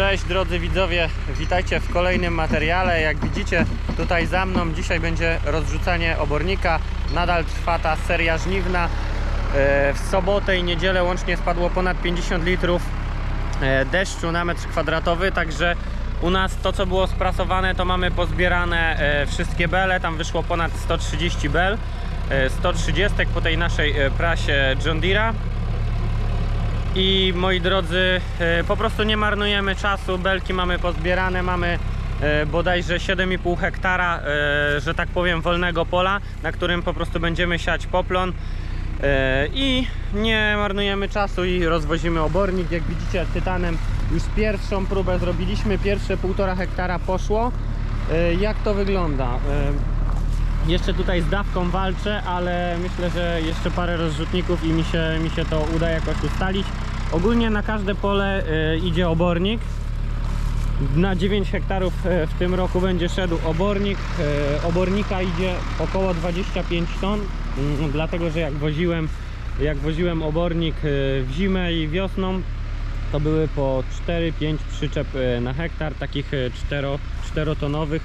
Cześć drodzy widzowie, witajcie w kolejnym materiale. Jak widzicie tutaj za mną dzisiaj będzie rozrzucanie obornika. Nadal trwa ta seria żniwna. E, W sobotę i niedzielę łącznie spadło ponad 50 litrów e, deszczu na metr kwadratowy, także u nas to co było sprasowane to mamy pozbierane e, wszystkie bele, tam wyszło ponad 130 bel, e, 130 po tej naszej prasie John Deere'a. I moi drodzy, e, po prostu nie marnujemy czasu, belki mamy pozbierane, mamy e, bodajże 7,5 hektara, e, że tak powiem, wolnego pola, na którym po prostu będziemy siać poplon. I nie marnujemy czasu i rozwozimy obornik. Jak widzicie, tytanem już pierwszą próbę zrobiliśmy, pierwsze 1,5 hektara poszło. Jak to wygląda? Jeszcze tutaj z dawką walczę, ale myślę, że jeszcze parę rozrzutników i mi się, mi się to uda jakoś ustalić. Ogólnie na każde pole y, idzie obornik. Na 9 hektarów y, w tym roku będzie szedł obornik. Y, obornika idzie około 25 ton, mm, dlatego że jak woziłem, jak woziłem obornik w zimę i wiosną, to były po 4-5 przyczep na hektar, takich 4-tonowych.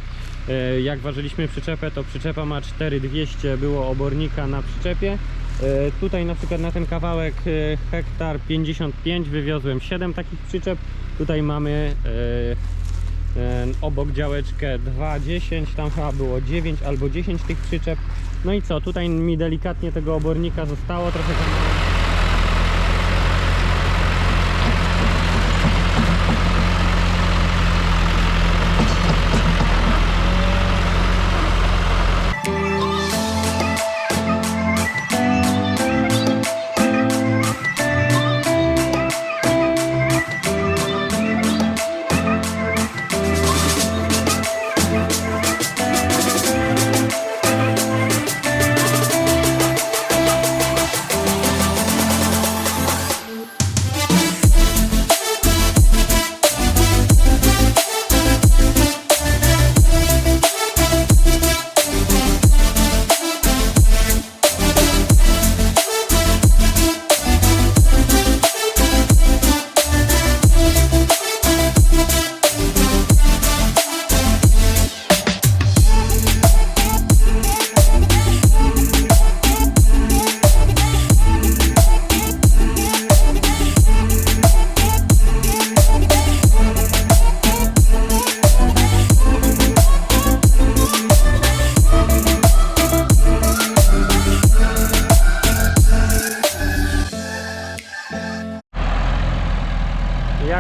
Jak ważyliśmy przyczepę, to przyczepa ma 4200 było obornika na przyczepie. E, Tutaj na przykład na ten kawałek e, hektar 55 wywiozłem 7 takich przyczep. Tutaj mamy e, obok działeczkę 2,10, tam chyba było 9 albo 10 tych przyczep. No i co, tutaj mi delikatnie tego obornika zostało, trochę tam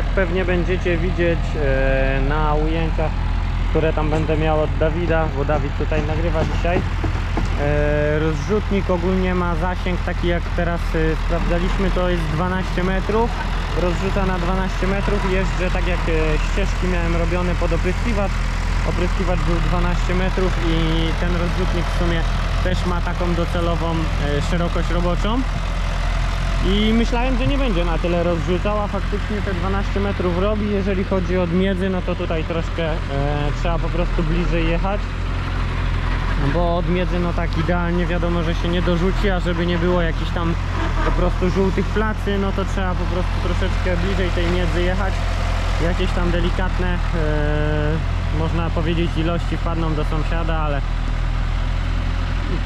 Jak pewnie będziecie widzieć e, na ujęciach, które tam będę miał od Dawida, bo Dawid tutaj nagrywa dzisiaj. E, rozrzutnik ogólnie ma zasięg taki jak teraz e, sprawdzaliśmy, to jest 12 metrów. Rozrzuca na 12 metrów. Jeżdżę tak jak ścieżki miałem robione pod opryskiwacz. Opryskiwacz był 12 metrów i ten rozrzutnik w sumie też ma taką docelową szerokość roboczą. I myślałem, że nie będzie na tyle rozrzucał, a faktycznie te 12 metrów robi. Jeżeli chodzi o miedzy, no to tutaj troszkę e, trzeba po prostu bliżej jechać. No Bo od miedzy no tak idealnie wiadomo, że się nie dorzuci, a żeby nie było jakichś tam po prostu żółtych placy, no to trzeba po prostu troszeczkę bliżej tej miedzy jechać. Jakieś tam delikatne, e, można powiedzieć, ilości wpadną do sąsiada, ale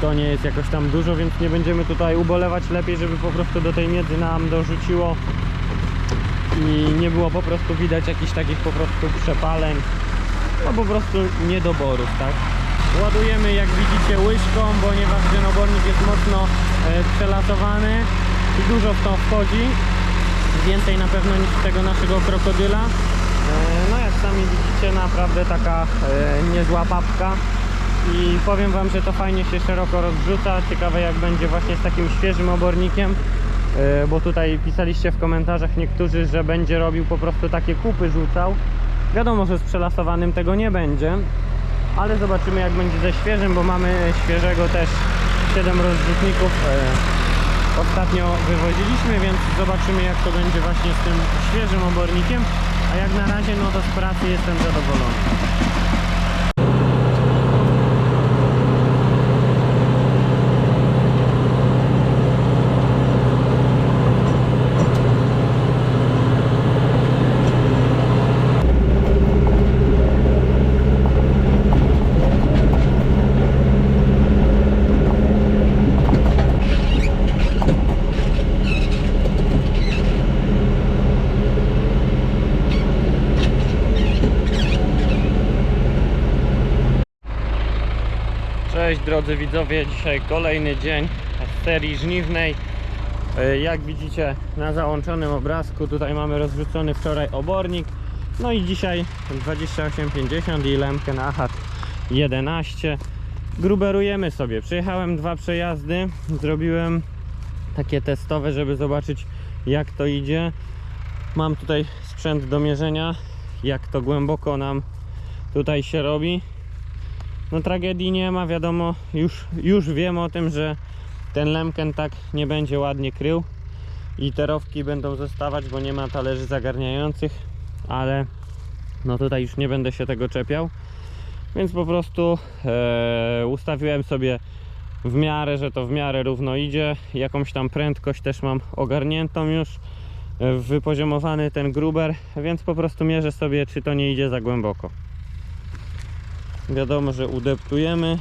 to nie jest jakoś tam dużo, więc nie będziemy tutaj ubolewać. Lepiej, żeby po prostu do tej miedzy nam dorzuciło i nie było po prostu widać jakichś takich po prostu przepaleń, no po prostu niedoborów, tak? Ładujemy jak widzicie łyżką, ponieważ ten obornik jest mocno e, przelatowany i dużo w to wchodzi. Więcej na pewno niż tego naszego krokodyla. E, no jak sami widzicie, naprawdę taka e, niezła papka. I powiem Wam, że to fajnie się szeroko rozrzuca. Ciekawe jak będzie właśnie z takim świeżym obornikiem. E, Bo tutaj pisaliście w komentarzach niektórzy, że będzie robił po prostu takie kupy rzucał. Wiadomo, że z przelasowanym tego nie będzie. Ale zobaczymy jak będzie ze świeżym, bo mamy świeżego też 7 rozrzutników. e, Ostatnio wywoziliśmy, więc zobaczymy jak to będzie właśnie z tym świeżym obornikiem. A jak na razie, no to z pracy jestem zadowolony. Cześć drodzy widzowie, dzisiaj kolejny dzień z serii żniwnej. E, Jak widzicie na załączonym obrazku, tutaj mamy rozrzucony wczoraj obornik. No i dzisiaj 28,50 i lemkę na achat 11. Gruberujemy sobie. Przyjechałem dwa przejazdy, zrobiłem takie testowe, żeby zobaczyć jak to idzie. Mam tutaj sprzęt do mierzenia, jak to głęboko nam tutaj się robi. No tragedii nie ma, wiadomo, już, już wiem o tym, że ten lemken tak nie będzie ładnie krył i te rowki będą zostawać, bo nie ma talerzy zagarniających, ale no tutaj już nie będę się tego czepiał, więc po prostu e, ustawiłem sobie w miarę, że to w miarę równo idzie, jakąś tam prędkość też mam ogarniętą już, e, wypoziomowany ten gruber, więc po prostu mierzę sobie, czy to nie idzie za głęboko. Wiadomo, że udeptujemy.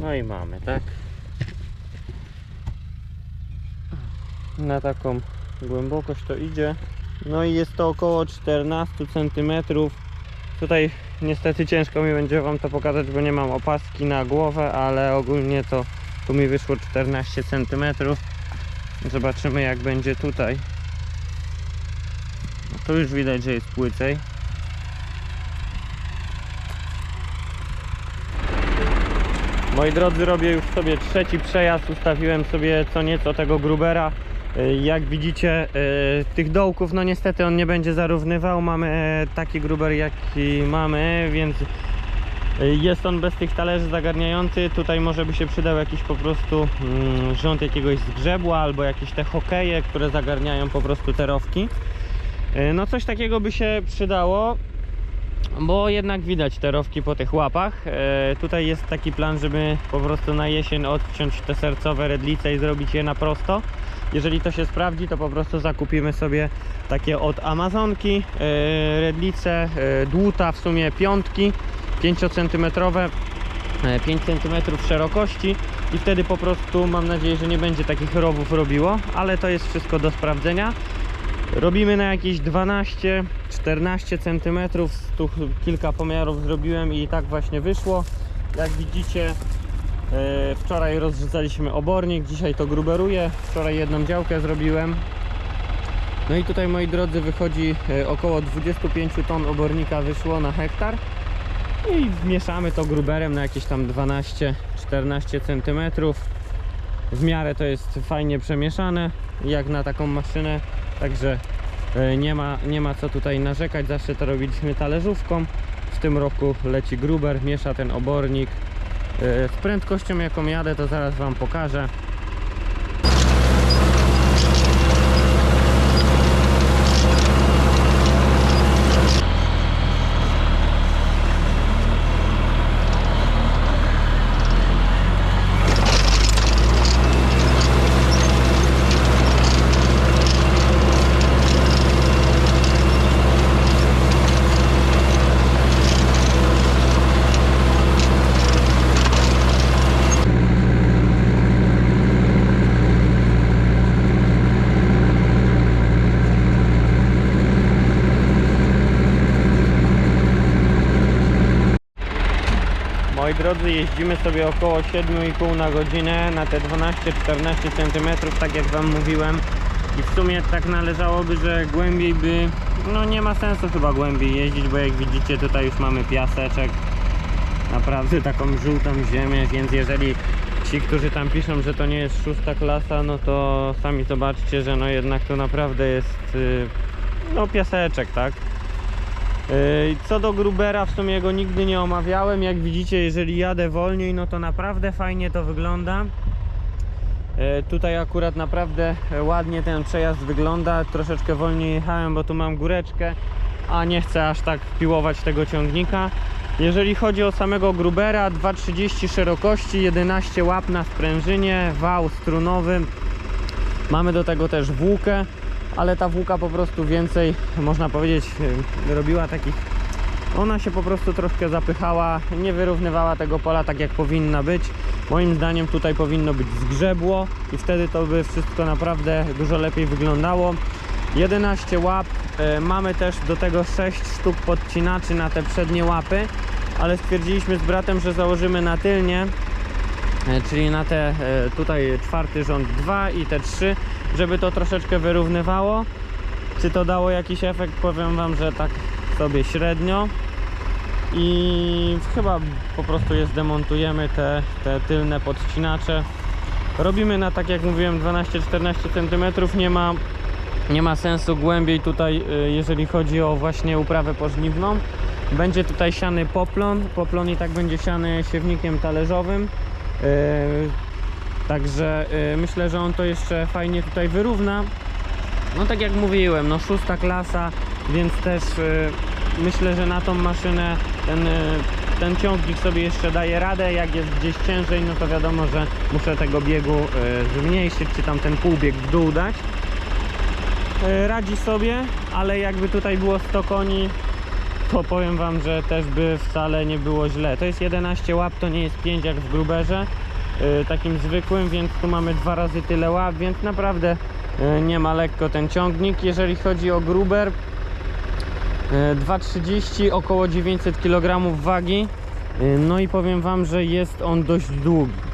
No i mamy, tak? Na taką głębokość to idzie. No i jest to około 14 cm. Tutaj niestety ciężko mi będzie Wam to pokazać, bo nie mam opaski na głowę, ale ogólnie to tu mi wyszło 14 cm. Zobaczymy jak będzie tutaj. To już widać, że jest płycej. Moi drodzy, robię już sobie trzeci przejazd. Ustawiłem sobie co nieco tego grubera. Y, Jak widzicie, y, tych dołków, no niestety on nie będzie zarównywał. Mamy e, taki gruber, jaki mamy, więc y, jest on bez tych talerzy zagarniający. Tutaj może by się przydał jakiś po prostu mm, rząd jakiegoś zgrzebła albo jakieś te hokeje, które zagarniają po prostu te rowki. E, No coś takiego by się przydało, bo jednak widać te rowki po tych łapach. E, Tutaj jest taki plan, żeby po prostu na jesień odciąć te sercowe redlice i zrobić je na prosto. Jeżeli to się sprawdzi, to po prostu zakupimy sobie takie od Amazonki e, redlice, e, dłuta w sumie piątki 5 cm 5 cm szerokości i wtedy po prostu mam nadzieję, że nie będzie takich rowów robiło, ale to jest wszystko do sprawdzenia. Robimy na jakieś 12-14 cm. Tu kilka pomiarów zrobiłem i tak właśnie wyszło. Jak widzicie, e, wczoraj rozrzucaliśmy obornik, dzisiaj to gruberuję. Wczoraj jedną działkę zrobiłem. No i tutaj moi drodzy wychodzi e, około 25 ton obornika wyszło na hektar. I mieszamy to gruberem na jakieś tam 12-14 cm. W miarę to jest fajnie przemieszane, jak na taką maszynę. Także e, nie ma, nie ma co tutaj narzekać. Zawsze to robiliśmy talerzówką. W tym roku leci gruber, miesza ten obornik. E, Z prędkością jaką jadę to zaraz Wam pokażę. Drodzy, jeździmy sobie około 7,5 na godzinę na te 12-14 cm, tak jak Wam mówiłem. I w sumie tak należałoby, że głębiej by, no nie ma sensu chyba głębiej jeździć, bo jak widzicie tutaj już mamy piaseczek. Naprawdę taką żółtą ziemię, więc jeżeli ci, którzy tam piszą, że to nie jest szósta klasa, no to sami zobaczcie, że no jednak to naprawdę jest, y, no piaseczek, tak? Co do Grubera, w sumie go nigdy nie omawiałem. Jak widzicie, jeżeli jadę wolniej, no to naprawdę fajnie to wygląda. Tutaj akurat naprawdę ładnie ten przejazd wygląda. Troszeczkę wolniej jechałem, bo tu mam góreczkę, a nie chcę aż tak piłować tego ciągnika. Jeżeli chodzi o samego Grubera, 2,30 szerokości, 11 łap na sprężynie, wał strunowy. Mamy do tego też włókę, ale ta włóka po prostu więcej, można powiedzieć, robiła takich. Ona się po prostu troszkę zapychała, nie wyrównywała tego pola tak jak powinna być. Moim zdaniem tutaj powinno być zgrzebło i wtedy to by wszystko naprawdę dużo lepiej wyglądało. 11 łap. E, Mamy też do tego 6 sztuk podcinaczy na te przednie łapy, ale stwierdziliśmy z bratem, że założymy na tylnie, czyli na te e, tutaj czwarty rząd 2 i te 3, żeby to troszeczkę wyrównywało. Czy to dało jakiś efekt? Powiem Wam, że tak sobie średnio. I chyba po prostu je zdemontujemy, te, te tylne podcinacze. Robimy na tak jak mówiłem 12-14 cm, nie ma, nie ma sensu głębiej tutaj, y, jeżeli chodzi o właśnie uprawę pożniwną. Będzie tutaj siany poplon, poplon i tak będzie siany siewnikiem talerzowym. Yy, Także yy, myślę, że on to jeszcze fajnie tutaj wyrówna. No tak jak mówiłem, no szósta klasa, więc też y, myślę, że na tą maszynę ten, ten ciągnik sobie jeszcze daje radę. Jak jest gdzieś ciężej, no to wiadomo, że muszę tego biegu zmniejszyć, czy tam ten półbieg w dół dać. Radzi sobie, ale jakby tutaj było 100 koni, to powiem Wam, że też by wcale nie było źle. To jest 11 łap, to nie jest 5 jak w gruberze, y, takim zwykłym, więc tu mamy dwa razy tyle łap, więc naprawdę y, nie ma lekko ten ciągnik. Jeżeli chodzi o gruber, y, 2,30, około 900 kg wagi. Y, No i powiem Wam, że jest on dość długi.